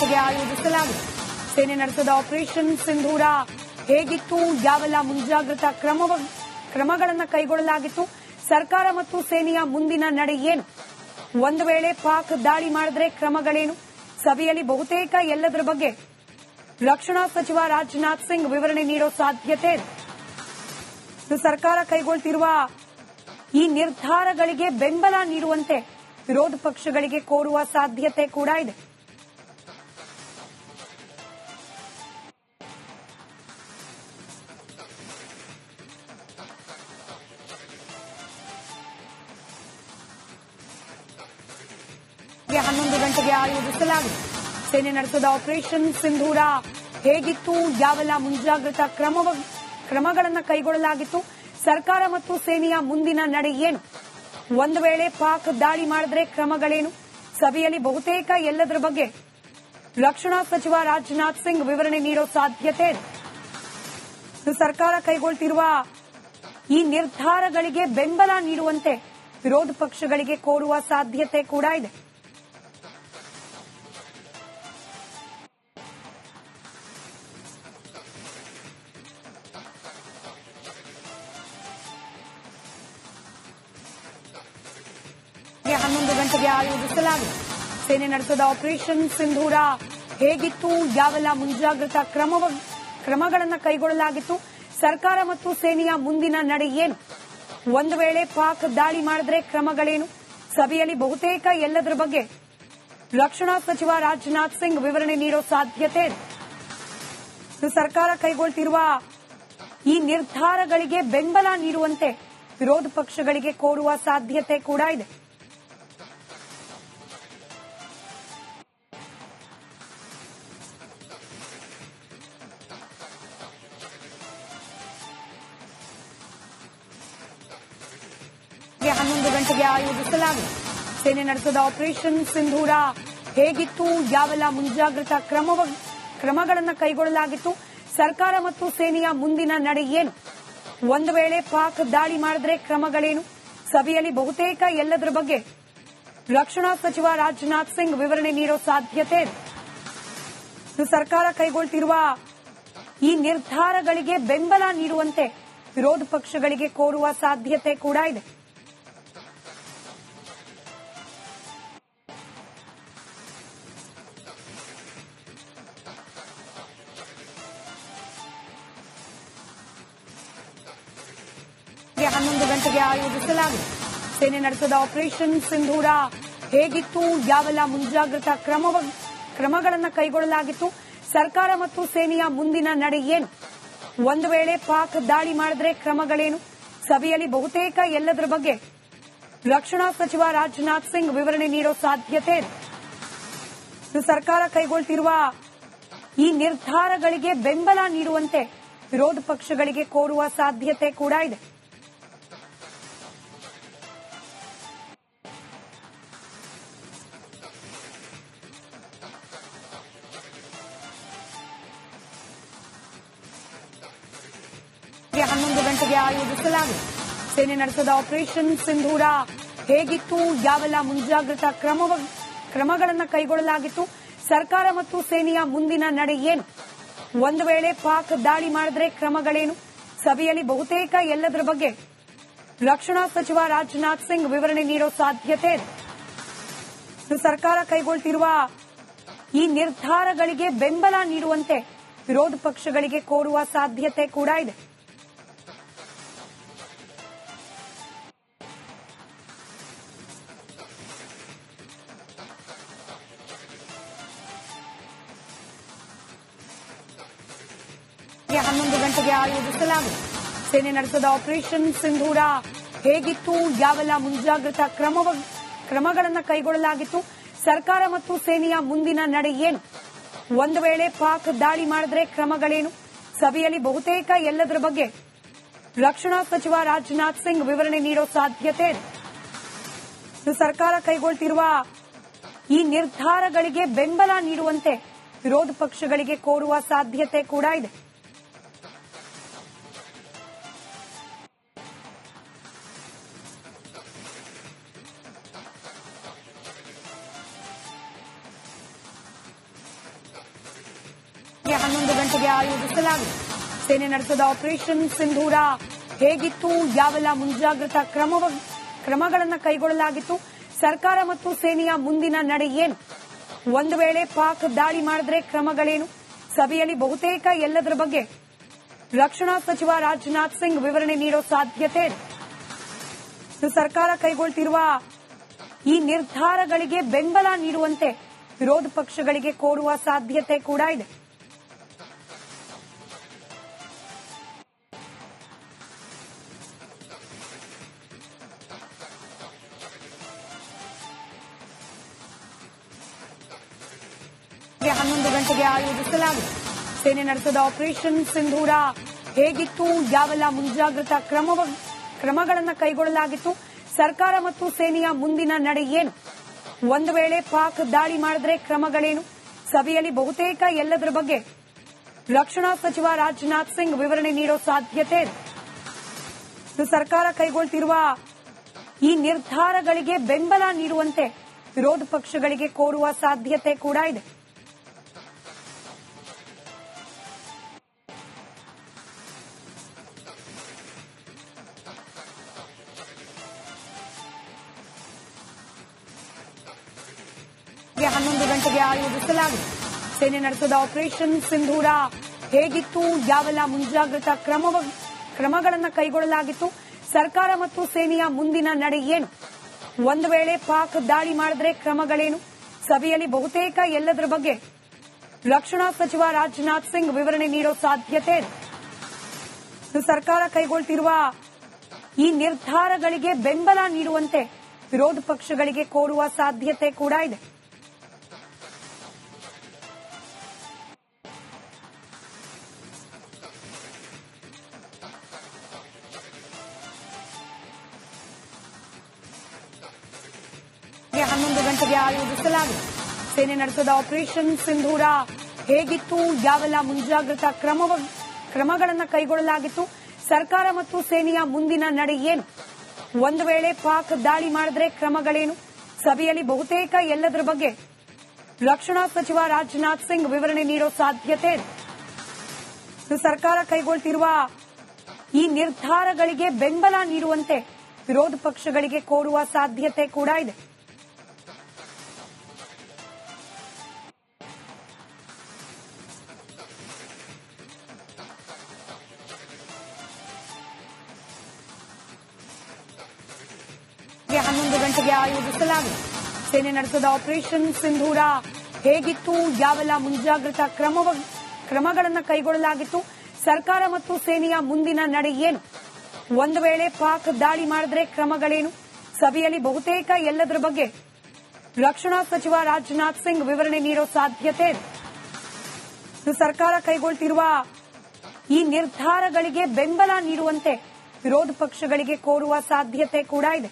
ಗಂಟೆಗೆ ಆಯೋಜಿಸಲಾಗಿದೆ. ಸೇನೆ ನಡೆಸಿದ ಆಪರೇಷನ್ ಸಿಂಧೂರ ಹೇಗಿತ್ತು? ಯಾವೆಲ್ಲ ಮುಂಜಾಗ್ರತಾ ಕ್ರಮ ಕ್ರಮಗಳನ್ನು ಕೈಗೊಳ್ಳಲಾಗಿತ್ತು? ಸರ್ಕಾರ ಮತ್ತು ಸೇನೆಯ ಮುಂದಿನ ನಡೆ ಏನು? ಒಂದು ವೇಳೆ ಪಾಕ್ ದಾಳಿ ಮಾಡಿದ್ರೆ ಕ್ರಮಗಳೇನು? ಸಭೆಯಲ್ಲಿ ಬಹುತೇಕ ಎಲ್ಲದರ ಬಗ್ಗೆ ರಕ್ಷಣಾ ಸಚಿವ ರಾಜನಾಥ್ ಸಿಂಗ್ ವಿವರಣೆ ನೀಡೋ ಸಾಧ್ಯತೆ ಇದೆ ಸರ್ಕಾರ ಕೈಗೊಳ್ತಿರುವ ಈ ನಿರ್ಧಾರಗಳಿಗೆ ಬೆಂಬಲ ನೀಡುವಂತೆ ವಿರೋಧ ಪಕ್ಷಗಳಿಗೆ ಕೋರುವ ಸಾಧ್ಯತೆ ಕೂಡ ಇದೆ. ಗಂಟೆಗೆ ಆಯೋಜಿಸಲಾಗಿದೆ. ಸೇನೆ ನಡೆಸಿದ ಆಪರೇಷನ್ ಸಿಂಧೂರ ಹೇಗಿತ್ತು? ಯಾವೆಲ್ಲ ಮುಂಜಾಗ್ರತಾ ಕ್ರಮ ಕ್ರಮಗಳನ್ನು ಕೈಗೊಳ್ಳಲಾಗಿತ್ತು? ಸರ್ಕಾರ ಮತ್ತು ಸೇನೆಯ ಮುಂದಿನ ನಡೆ ಏನು? ಒಂದು ವೇಳೆ ಪಾಕ್ ದಾಳಿ ಮಾಡಿದ್ರೆ ಕ್ರಮಗಳೇನು? ಸಭೆಯಲ್ಲಿ ಬಹುತೇಕ ಎಲ್ಲದರ ಬಗ್ಗೆ ರಕ್ಷಣಾ ಸಚಿವ ರಾಜನಾಥ್ ಸಿಂಗ್ ವಿವರಣೆ ನೀಡೋ ಸಾಧ್ಯತೆ ಇದೆ. ಸರ್ಕಾರ ಕೈಗೊಳ್ತಿರುವ ಈ ನಿರ್ಧಾರಗಳಿಗೆ ಬೆಂಬಲ ನೀಡುವಂತೆ ವಿರೋಧ ಪಕ್ಷಗಳಿಗೆ ಕೋರುವ ಸಾಧ್ಯತೆ ಕೂಡ ಇದೆ. ಗಂಟೆಗೆ ಆಯೋಜಿಸಲಾಗಿದೆ. ಸೇನೆ ನಡೆಸಿದ ಆಪರೇಷನ್ ಸಿಂಧೂರ ಹೇಗಿತ್ತು? ಯಾವೆಲ್ಲ ಮುಂಜಾಗ್ರತಾ ಕ್ರಮ ಕ್ರಮಗಳನ್ನು ಕೈಗೊಳ್ಳಲಾಗಿತ್ತು? ಸರ್ಕಾರ ಮತ್ತು ಸೇನೆಯ ಮುಂದಿನ ನಡೆ ಏನು? ಒಂದು ವೇಳೆ ಪಾಕ್ ದಾಳಿ ಮಾಡಿದ್ರೆ ಕ್ರಮಗಳೇನು? ಸಭೆಯಲ್ಲಿ ಬಹುತೇಕ ಎಲ್ಲದರ ಬಗ್ಗೆ ರಕ್ಷಣಾ ಸಚಿವ ರಾಜನಾಥ್ ಸಿಂಗ್ ವಿವರಣೆ ನೀಡೋ ಸಾಧ್ಯತೆ ಇದೆ ಸರ್ಕಾರ ಕೈಗೊಳ್ತಿರುವ ಈ ನಿರ್ಧಾರಗಳಿಗೆ ಬೆಂಬಲ ನೀಡುವಂತೆ ವಿರೋಧ ಪಕ್ಷಗಳಿಗೆ ಕೋರುವ ಸಾಧ್ಯತೆ ಕೂಡ ಇದೆ. ಗಂಟೆಗೆ ಆಯೋಜಿಸಲಾಗಿದೆ. ಸೇನೆ ನಡೆಸಿದ ಆಪರೇಷನ್ ಸಿಂಧೂರ ಹೇಗಿತ್ತು? ಯಾವೆಲ್ಲ ಮುಂಜಾಗ್ರತಾ ಕ್ರಮ ಕ್ರಮಗಳನ್ನು ಕೈಗೊಳ್ಳಲಾಗಿತ್ತು? ಸರ್ಕಾರ ಮತ್ತು ಸೇನೆಯ ಮುಂದಿನ ನಡೆ ಏನು? ಒಂದು ವೇಳೆ ಪಾಕ್ ದಾಳಿ ಮಾಡಿದ್ರೆ ಕ್ರಮಗಳೇನು? ಸಭೆಯಲ್ಲಿ ಬಹುತೇಕ ಎಲ್ಲದರ ಬಗ್ಗೆ ರಕ್ಷಣಾ ಸಚಿವ ರಾಜನಾಥ್ ಸಿಂಗ್ ವಿವರಣೆ ನೀಡೋ ಸಾಧ್ಯತೆ ಇದೆ ಸರ್ಕಾರ ಕೈಗೊಳ್ತಿರುವ ಈ ನಿರ್ಧಾರಗಳಿಗೆ ಬೆಂಬಲ ನೀಡುವಂತೆ ವಿರೋಧ ಪಕ್ಷಗಳಿಗೆ ಕೋರುವ ಸಾಧ್ಯತೆ ಕೂಡ ಇದೆ. ಗಂಟೆಗೆ ಆಯೋಜಿಸಲಾಗಿದೆ. ಸೇನೆ ನಡೆಸಿದ ಆಪರೇಷನ್ ಸಿಂಧೂರ ಹೇಗಿತ್ತು? ಯಾವೆಲ್ಲ ಮುಂಜಾಗ್ರತಾ ಕ್ರಮ ಕ್ರಮಗಳನ್ನು ಕೈಗೊಳ್ಳಲಾಗಿತ್ತು? ಸರ್ಕಾರ ಮತ್ತು ಸೇನೆಯ ಮುಂದಿನ ನಡೆ ಏನು? ಒಂದು ವೇಳೆ ಪಾಕ್ ದಾಳಿ ಮಾಡಿದ್ರೆ ಕ್ರಮಗಳೇನು? ಸಭೆಯಲ್ಲಿ ಬಹುತೇಕ ಎಲ್ಲದರ ಬಗ್ಗೆ ರಕ್ಷಣಾ ಸಚಿವ ರಾಜನಾಥ್ ಸಿಂಗ್ ವಿವರಣೆ ನೀಡೋ ಸಾಧ್ಯತೆ ಇದೆ. ಸರ್ಕಾರ ಕೈಗೊಳ್ತಿರುವ ಈ ನಿರ್ಧಾರಗಳಿಗೆ ಬೆಂಬಲ ನೀಡುವಂತೆ ವಿರೋಧ ಪಕ್ಷಗಳಿಗೆ ಕೋರುವ ಸಾಧ್ಯತೆ ಕೂಡ ಇದೆ. ಆಯೋಜಿಸಲಾಗಿದೆ. ಸೇನೆ ನಡೆಸಿದ ಆಪರೇಷನ್ ಸಿಂಧೂರ ಹೇಗಿತ್ತು? ಯಾವೆಲ್ಲ ಮುಂಜಾಗ್ರತಾ ಕ್ರಮ ಕ್ರಮಗಳನ್ನು ಕೈಗೊಳ್ಳಲಾಗಿತ್ತು? ಸರ್ಕಾರ ಮತ್ತು ಸೇನೆಯ ಮುಂದಿನ ನಡೆ ಏನು? ಒಂದು ವೇಳೆ ಪಾಕ್ ದಾಳಿ ಮಾಡಿದ್ರೆ ಕ್ರಮಗಳೇನು? ಸಭೆಯಲ್ಲಿ ಬಹುತೇಕ ಎಲ್ಲದರ ಬಗ್ಗೆ ರಕ್ಷಣಾ ಸಚಿವ ರಾಜನಾಥ್ ಸಿಂಗ್ ವಿವರಣೆ ನೀಡೋ ಸಾಧ್ಯತೆ ಇದೆ ಸರ್ಕಾರ ಕೈಗೊಳ್ತಿರುವ ಈ ನಿರ್ಧಾರಗಳಿಗೆ ಬೆಂಬಲ ನೀಡುವಂತೆ ವಿರೋಧ ಪಕ್ಷಗಳಿಗೆ ಕೋರುವ ಸಾಧ್ಯತೆ ಕೂಡ ಇದೆ. ಗಂಟೆಗೆ ಆಯೋಜಿಸಲಾಗಿದೆ. ಸೇನೆ ನಡೆಸಿದ ಆಪರೇಷನ್ ಸಿಂಧೂರ ಹೇಗಿತ್ತು? ಯಾವೆಲ್ಲ ಮುಂಜಾಗ್ರತಾ ಕ್ರಮ ಕ್ರಮಗಳನ್ನು ಕೈಗೊಳ್ಳಲಾಗಿತ್ತು? ಸರ್ಕಾರ ಮತ್ತು ಸೇನೆಯ ಮುಂದಿನ ನಡೆ ಏನು? ಒಂದು ವೇಳೆ ಪಾಕ್ ದಾಳಿ ಮಾಡಿದ್ರೆ ಕ್ರಮಗಳೇನು? ಸಭೆಯಲ್ಲಿ ಬಹುತೇಕ ಎಲ್ಲದರ ಬಗ್ಗೆ ರಕ್ಷಣಾ ಸಚಿವ ರಾಜನಾಥ್ ಸಿಂಗ್ ವಿವರಣೆ ನೀಡೋ ಸಾಧ್ಯತೆ ಇದೆ ಸರ್ಕಾರ ಕೈಗೊಳ್ತಿರುವ ಈ ನಿರ್ಧಾರಗಳಿಗೆ ಬೆಂಬಲ ನೀಡುವಂತೆ ವಿರೋಧ ಪಕ್ಷಗಳಿಗೆ ಕೋರುವ ಸಾಧ್ಯತೆ ಕೂಡ ಇದೆ. ಹನ್ನೊಂದು ಗಂಟೆಗೆ ಆಯೋಜಿಸಲಾಗಿದೆ. ಸೇನೆ ನಡೆಸಿದ ಆಪರೇಷನ್ ಸಿಂಧೂರ ಹೇಗಿತ್ತು? ಯಾವೆಲ್ಲ ಮುಂಜಾಗ್ರತಾ ಕ್ರಮ ಕ್ರಮಗಳನ್ನು ಕೈಗೊಳ್ಳಲಾಗಿತ್ತು? ಸರ್ಕಾರ ಮತ್ತು ಸೇನೆಯ ಮುಂದಿನ ನಡೆ ಏನು? ಒಂದು ವೇಳೆ ಪಾಕ್ ದಾಳಿ ಮಾಡಿದ್ರೆ ಕ್ರಮಗಳೇನು? ಸಭೆಯಲ್ಲಿ ಬಹುತೇಕ ಎಲ್ಲದರ ಬಗ್ಗೆ ರಕ್ಷಣಾ ಸಚಿವ ರಾಜನಾಥ್ ಸಿಂಗ್ ವಿವರಣೆ ನೀಡೋ ಸಾಧ್ಯತೆ ಇದೆ ಸರ್ಕಾರ ಕೈಗೊಳ್ತಿರುವ ಈ ನಿರ್ಧಾರಗಳಿಗೆ ಬೆಂಬಲ ನೀಡುವಂತೆ ವಿರೋಧ ಪಕ್ಷಗಳಿಗೆ ಕೋರುವ ಸಾಧ್ಯತೆ ಕೂಡ ಇದೆ. ಗಂಟೆಗೆ ಆಯೋಜಿಸಲಾಗಿದೆ. ಸೇನೆ ನಡೆಸಿದ ಆಪರೇಷನ್ ಸಿಂಧೂರ ಹೇಗಿತ್ತು? ಯಾವೆಲ್ಲ ಮುಂಜಾಗ್ರತಾ ಕ್ರಮ ಕ್ರಮಗಳನ್ನು ಕೈಗೊಳ್ಳಲಾಗಿತ್ತು? ಸರ್ಕಾರ ಮತ್ತು ಸೇನೆಯ ಮುಂದಿನ ನಡೆ ಏನು? ಒಂದು ವೇಳೆ ಪಾಕ್ ದಾಳಿ ಮಾಡಿದ್ರೆ ಕ್ರಮಗಳೇನು? ಸಭೆಯಲ್ಲಿ ಬಹುತೇಕ ಎಲ್ಲದರ ಬಗ್ಗೆ ರಕ್ಷಣಾ ಸಚಿವ ರಾಜನಾಥ್ ಸಿಂಗ್ ವಿವರಣೆ ನೀಡೋ ಸಾಧ್ಯತೆ ಇದೆ ಸರ್ಕಾರ ಕೈಗೊಳ್ತಿರುವ ಈ ನಿರ್ಧಾರಗಳಿಗೆ ಬೆಂಬಲ ನೀಡುವಂತೆ ವಿರೋಧ ಪಕ್ಷಗಳಿಗೆ ಕೋರುವ ಸಾಧ್ಯತೆ ಕೂಡ ಇದೆ. ಹನ್ನೊಂದು ಗಂಟೆಗೆ ಆಯೋಜಿಸಲಾಗಿದೆ. ಸೇನೆ ನಡೆಸಿದ ಆಪರೇಷನ್ ಸಿಂಧೂರ ಹೇಗಿತ್ತು? ಯಾವೆಲ್ಲ ಮುಂಜಾಗ್ರತಾ ಕ್ರಮ ಕ್ರಮಗಳನ್ನು ಕೈಗೊಳ್ಳಲಾಗಿತ್ತು? ಸರ್ಕಾರ ಮತ್ತು ಸೇನೆಯ ಮುಂದಿನ ನಡೆ ಏನು? ಒಂದು ವೇಳೆ ಪಾಕ್ ದಾಳಿ ಮಾಡಿದ್ರೆ ಕ್ರಮಗಳೇನು? ಸಭೆಯಲ್ಲಿ ಬಹುತೇಕ ಎಲ್ಲದರ ಬಗ್ಗೆ ರಕ್ಷಣಾ ಸಚಿವ ರಾಜನಾಥ್ ಸಿಂಗ್ ವಿವರಣೆ ನೀಡೋ ಸಾಧ್ಯತೆ ಇದೆ. ಸರ್ಕಾರ ಕೈಗೊಳ್ತಿರುವ ಈ ನಿರ್ಧಾರಗಳಿಗೆ ಬೆಂಬಲ ನೀಡುವಂತೆ ವಿರೋಧ ಪಕ್ಷಗಳಿಗೆ ಕೋರುವ ಸಾಧ್ಯತೆ ಕೂಡ ಇದೆ. ಹನ್ನೊಂದು ಆಯೋಜಿಸಲಾಗಿದೆ. ಸೇನೆ ನಡೆಸಿದ ಆಪರೇಷನ್ ಸಿಂಧೂರ ಹೇಗಿತ್ತು? ಯಾವೆಲ್ಲ ಮುಂಜಾಗ್ರತಾ ಕ್ರಮ ಕ್ರಮಗಳನ್ನು ಕೈಗೊಳ್ಳಲಾಗಿತ್ತು? ಸರ್ಕಾರ ಮತ್ತು ಸೇನೆಯ ಮುಂದಿನ ನಡೆ ಏನು? ಒಂದು ವೇಳೆ ಪಾಕ್ ದಾಳಿ ಮಾಡಿದ್ರೆ ಕ್ರಮಗಳೇನು? ಸಭೆಯಲ್ಲಿ ಬಹುತೇಕ ಎಲ್ಲದರ ಬಗ್ಗೆ ರಕ್ಷಣಾ ಸಚಿವ ರಾಜನಾಥ್ ಸಿಂಗ್ ವಿವರಣೆ ನೀಡೋ ಸಾಧ್ಯತೆ ಇದೆ ಸರ್ಕಾರ ಕೈಗೊಳ್ತಿರುವ ಈ ನಿರ್ಧಾರಗಳಿಗೆ ಬೆಂಬಲ ನೀಡುವಂತೆ ವಿರೋಧ ಪಕ್ಷಗಳಿಗೆ ಕೋರುವ ಸಾಧ್ಯತೆ ಕೂಡ ಇದೆ. ಗಂಟೆಗೆ ಆಯೋಜಿಸಲಾಗಿದೆ. ಸೇನೆ ನಡೆಸಿದ ಆಪರೇಷನ್ ಸಿಂಧೂರ ಹೇಗಿತ್ತು? ಯಾವೆಲ್ಲ ಮುಂಜಾಗ್ರತಾ ಕ್ರಮ ಕ್ರಮಗಳನ್ನು ಕೈಗೊಳ್ಳಲಾಗಿತ್ತು? ಸರ್ಕಾರ ಮತ್ತು ಸೇನೆಯ ಮುಂದಿನ ನಡೆ ಏನು? ಒಂದು ವೇಳೆ ಪಾಕ್ ದಾಳಿ ಮಾಡಿದ್ರೆ ಕ್ರಮಗಳೇನು? ಸಭೆಯಲ್ಲಿ ಬಹುತೇಕ ಎಲ್ಲದರ ಬಗ್ಗೆ ರಕ್ಷಣಾ ಸಚಿವ ರಾಜನಾಥ್ ಸಿಂಗ್ ವಿವರಣೆ ನೀಡೋ ಸಾಧ್ಯತೆ ಸರ್ಕಾರ ಕೈಗೊಳ್ತಿರುವ ಈ ನಿರ್ಧಾರಗಳಿಗೆ ಬೆಂಬಲ ನೀಡುವಂತೆ ವಿರೋಧ ಪಕ್ಷಗಳಿಗೆ ಕೋರುವ ಸಾಧ್ಯತೆ ಕೂಡ ಇದೆ.